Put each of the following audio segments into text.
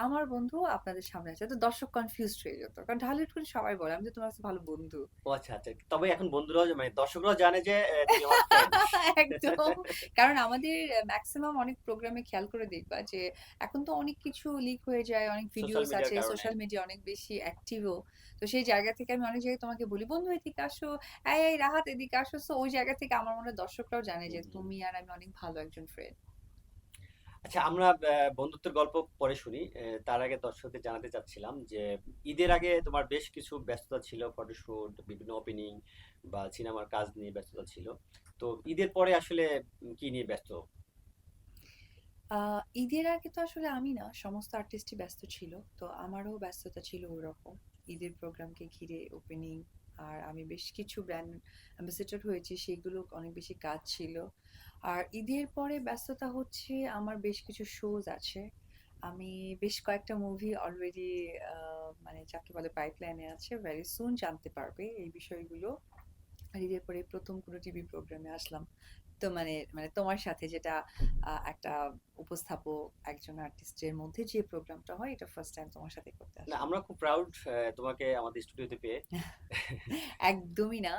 আমার বন্ধু আপনাদের সামনে আছে। তো দর্শক কনফিউজড হয়ে যেত। কারণ ঢালিউড কুইন সবাই বলে আমি তোমার কাছে ভালো বন্ধু। ও আচ্ছা আচ্ছা। তবে এখন বন্ধুরাও মানে দর্শকরাও জানে যে। একদম। কারণ আমাদের ম্যাক্সিমাম অনেক প্রোগ্রামে খেয়াল করে দেখবা যে এখন তো অনেক কিছু লিক হয়ে যায় অনেক ভিডিওস আছে সোশ্যাল মিডিয়া অনেক বেশি অ্যাক্টিভও তো সেই জায়গা থেকে আমি অনেক জায়গায় তোমাকে বলি বন্ধু এদিকে আসো। এই এই রাহাত এদিকে আসো। তো ওই জায়গা থেকে আমার মনে হয় দর্শকরাও জানে যে তুমি আর আমি অনেক ভালো একজন ফ্রেন্ড আচ্ছা আমরা বন্ধুত্বের গল্প পরে শুনি। তার আগে দর্শকদের জানাতে চাচ্ছিলাম যে, ঈদের আগে তোমার বেশ কিছু ব্যস্ততা ছিল, ফটোশুট, বিভিন্ন ওপেনিং বা সিনেমার কাজ নিয়ে ব্যস্ততা ছিল। তো ঈদের পরে আসলে কি নিয়ে ব্যস্ত? ঈদের আগে তো আসলে আমি না, সমস্ত আর্টিস্টই ব্যস্ত ছিল। তো আমারও ব্যস্ততা ছিল ওরকম। ঈদের প্রোগ্রামকে ঘিরে ওপেনিং আর আমি বেশ কিছু ব্র্যান্ড অ্যাম্বাসেডর হয়েছি, সেগুলো অনেক বেশি কাজ ছিল। আর ঈদের পরে ব্যস্ততা হচ্ছে আমার বেশ কিছু শোজ আছে। আমি বেশ কয়েকটা মুভি অলরেডি মানে যাকে বলে পাইপলাইনে আছে ভেরি সুন জানতে পারবে এই বিষয়গুলো। আর ঈদের পরে প্রথম কোনো টিভি প্রোগ্রামে আসলাম। তো মানে মানে তোমার সাথে যেটা একটা উপস্থাপক একজন আর্টিস্টের মধ্যে যে প্রোগ্রামটা হয় এটা ফার্স্ট টাইম তোমার সাথে করতে আমরা খুব প্রাউড তোমাকে আমাদের স্টুডিওতে পেয়ে। একদমই না।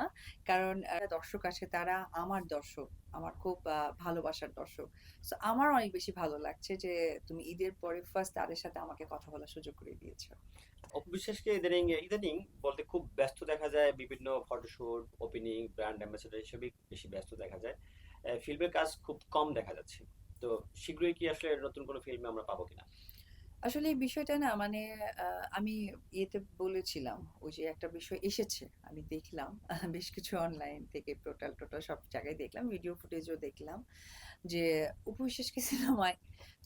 কারণ দর্শক আছে তারা আমার দর্শক, আমার খুব ভালোবাসার দর্শক। তো আমার অনেক বেশি ভালো লাগছে যে, তুমি ঈদের পরে ফার্স্ট তাদের সাথে আমাকে কথা বলার সুযোগ করে দিয়েছ। অপবিশ্বাসকে ইদানিং ইদানিং বলতে খুব ব্যস্ত দেখা যায়, বিভিন্ন ফটোশুট ওপেনিং ব্র্যান্ড অ্যাম্বাসেডর হিসেবে বেশি ব্যস্ত দেখা যায়। ফিল্মের কাজ খুব কম দেখা যাচ্ছে। তো, শীঘ্রই কি আসলে নতুন কোনো ফিল্মে আমরা পাবো কিনা? আসলে এই বিষয়টা না মানে আহ, আমি ইয়েতে বলেছিলাম ওই যে একটা বিষয় এসেছে আমি দেখলাম বেশ কিছু অনলাইন থেকে টোটাল টোটাল সব জায়গায় দেখলাম ভিডিও ফুটেজও দেখলাম যে উপবিশ্বাসকে সিনেমায়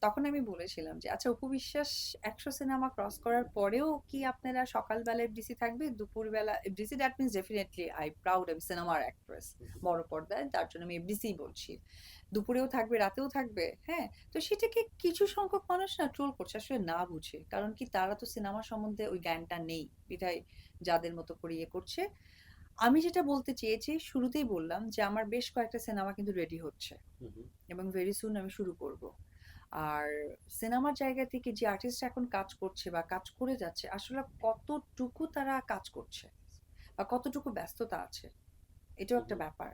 তখন আমি বলেছিলাম যে আচ্ছা উপবিশ্বাস একশো সিনেমা ক্রস করার পরেও কি আপনারা সকালবেলায় এফডিসি থাকবে? দুপুরবেলা FDC that means definitely I proud আমি সিনেমার অ্যাক্ট্রেস বড় পর্দায় তার জন্য আমি এফডিসি বলছি। দুপুরেও থাকবে রাতেও থাকবে হ্যাঁ? তো সেটাকে কিছু সংখ্যক মানুষ না ট্রোল করছে আসলে না বুঝে। কারণ কি তারা তো সিনেমা সম্বন্ধে ওই জ্ঞানটা নেই বিধায় যাদের মতো করে ইয়ে করছে। আমি যেটা বলতে চেয়েছি শুরুতেই বললাম যে আমার বেশ কয়েকটা সিনেমা কিন্তু রেডি হচ্ছে। এবং ভেরি সুন আমি শুরু করব। আর সিনেমার জায়গা থেকে যে আর্টিস্ট এখন কাজ করছে বা কাজ করে যাচ্ছে আসলে কতটুকু তারা কাজ করছে বা কতটুকু ব্যস্ততা আছে এটাও একটা ব্যাপার।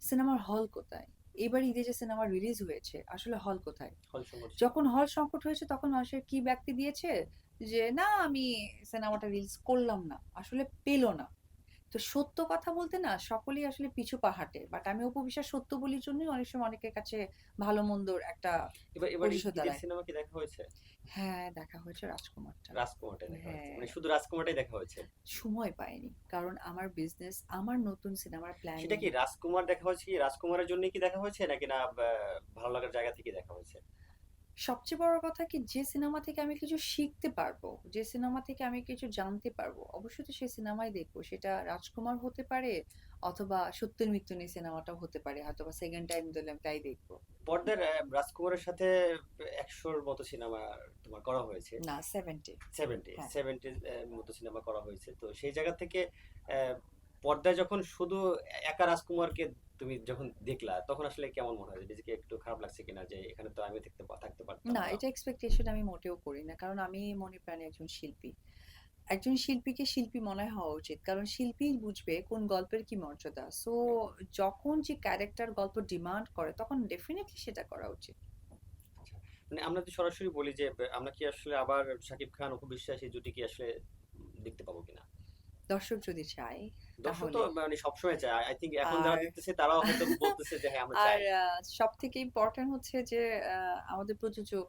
সিনেমার হল কোথায়? এবার ঈদে যে সিনেমা রিলিজ হয়েছে আসলে হল কোথায়? হল যখন হল সংকট হয়েছে তখন মানুষের কি ব্যক্তি দিয়েছে? যে না আমি সিনেমাটা রিলিজ করলাম না। আসলে পেল না। তো সত্য কথা বলতে না সকলেই আসলে পিছু পাহাটে। বাট আমি উপবিশ্বাস সত্য বলির জন্যই অনেক সময় অনেকের কাছে ভালো মন্দর একটা এবার এবার। সিনেমা কি দেখা হয়েছে? হ্যাঁ দেখা হয়েছে রাজকুমারটা। রাজকুমারটাই দেখা হয়েছে। হ্যাঁ। মানে শুধু রাজকুমারটাই দেখা হয়েছে? সময় পাইনি। কারণ আমার বিজনেস আমার নতুন সিনেমার প্ল্যান সেটা কি রাজকুমার দেখা হয়েছে কি? রাজকুমারের জন্য কি দেখা হয়েছে? নাকি না ভালো লাগার জায়গা থেকে দেখা হয়েছে? সবচেয়ে বড় কথা কি যে সিনেমা থেকে আমি কিছু শিখতে পারব যে সিনেমা থেকে আমি কিছু জানতে পারব অবশ্যই তো সেই সিনেমাই দেখব। সেটা রাজকুমার হতে পারে অথবা সত্যের মৃত্যু নিয়ে সিনেমাটাও হতে পারে হয়তো বা সেকেন্ড টাইম দিলাম তাই দেখব। পর্দার রাজকুমারের সাথে একশোর মতো সিনেমা তোমার করা হয়েছে। না সেভেন্টি সেভেন্টি হ্যাঁ। সেভেন্টির মতো সিনেমা করা হয়েছে। তো সেই জায়গা থেকে আহ, পর্দায় যখন শুধু একা রাজকুমারকে তুমি যখন দেখলা তখন আসলে কেমন মনে হয়? নিজেকে একটু খারাপ লাগছে কিনা? যে এখানে তো আমি থাকতে থাকতে পারতাম না এটা এক্সপেকটেশন আমি মোটেও করি না। কারণ আমি মনে প্রাণে একজন শিল্পী। একজন শিল্পীকে শিল্পী মনে হওয়া উচিত। কারণ শিল্পী বুঝবে কোন গল্পের কি মর্যাদা। সো যখন যে ক্যারেক্টার গল্প ডিমান্ড করে তখন ডেফিনেটলি সেটা করা উচিত। মানে আমরা তো সরাসরি বলি যে আমরা কি আসলে আবার শাকিব খান অপু বিশ্বাস এই জুটি কি আসলে দেখতে পাবো কিনা? দর্শক যদি চায়। দর্শক তো মানে সবসময় চায়। আই থিঙ্ক এখন যারা দেখতেছে তারাও হয়তো বলতেছে যে হ্যাঁ আমরা আর সব থেকে ইম্পর্টেন্ট হচ্ছে যে আমাদের প্রযোজক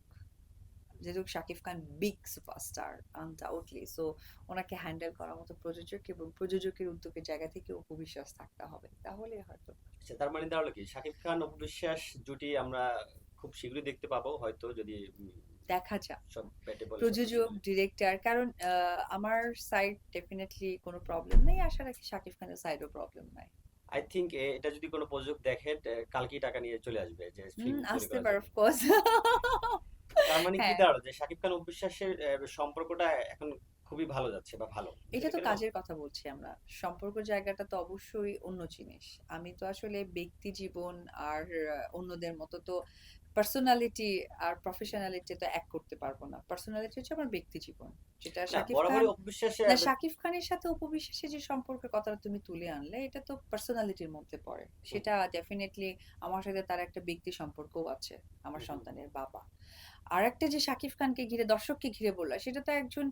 যেহেতু Shakib Khan big superstar undoubtedly so ওনাকে হ্যান্ডেল করার মতো প্রযোজক এবং প্রযোজকের উদ্যোগের জায়গা থেকে উপবিশ্বাস থাকতে হবে। তাহলে হয়তো। আচ্ছা তার মানে দাঁড়াল কি? শাকিব খান অপু বিশ্বাস জুটি আমরা খুব শীঘ্রই দেখতে পাবো। হয়তো যদি দেখা যাক। প্রযোজক ডিরেক্টর কারণ আমার সাইড ডেফিনেটলি কোনো প্রবলেম নেই। আশা রাখি শাকিব খানের সাইডও প্রবলেম নাই। আই থিঙ্ক এটা যদি কোনো প্রযোজক দেখে কালকেই টাকা নিয়ে চলে আসবে যে আসতে পারে জন্য। অফকোর্স তার মানে কি হ্যাঁ। দাঁড়াল যে শাকিব খান অপু বিশ্বাসের আহ, সম্পর্কটা এখন খুবই ভালো যাচ্ছে বা ভালো। এটা তো কাজের কথা বলছি আমরা। সম্পর্ক জায়গাটা তো অবশ্যই অন্য জিনিস। আমি তো আসলে ব্যক্তি জীবন আর অন্যদের মতো তো পার্সোনালিটি আর প্রফেশনালিটি তো এক করতে পারব না। পার্সোনালিটি হচ্ছে আমার ব্যক্তি জীবন যেটা না শাকিব খান না শাকিব খানের সাথে উপবিশ্বাসের যে সম্পর্কের কথাটা তুমি তুলে আনলে এটা তো পার্সোনালিটির মধ্যে পড়ে। সেটা ডেফিনেটলি আমার সাথে তার একটা ব্যক্তি সম্পর্কও আছে আমার সন্তানের বাবা। আর একটা যে শাকিব খানকে ঘিরে দর্শককে ঘিরে বললা সেটা তো একজন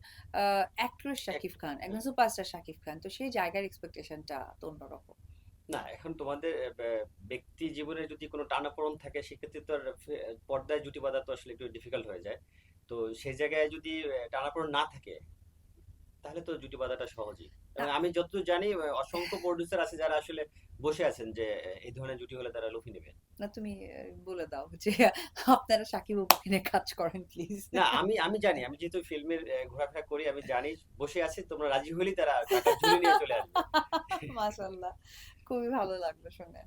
অ্যাক্ট্রেস শাকিব খান একজন সুপারস্টার শাকিব খান। তো সেই জায়গার এক্সপেকটেশনটা তো অন্যরকম না এখন তোমাদের ব্যক্তি জীবনে যদি কোনো টানাপোড়েন থাকে সেক্ষেত্রে তো আর পর্দায় জুটি বাঁধা তো আসলে একটু ডিফিকাল্ট হয়ে যায়। তো সেই জায়গায় যদি টানাপোড়েন না থাকে তাহলে তো জুটি বাঁধাটা সহজই। আমি যতদূর জানি অসংখ্য প্রডিউসার আছে যারা আসলে বসে আছেন যে এই ধরনের জুটি হলে তারা লুফি নেবে। না তুমি বলে দাও যে আপনারা সাকিব অপুকে নিয়ে কাজ করেন প্লিজ না আমি আমি জানি আমি যেহেতু ফিল্মের ঘোরাফেরা করি আমি জানি বসে আছি তোমরা রাজি হলেই তারা টাকা ঝুলে নিয়ে চলে আসবে। মাশাল্লাহ খুবই ভালো লাগল শুনে।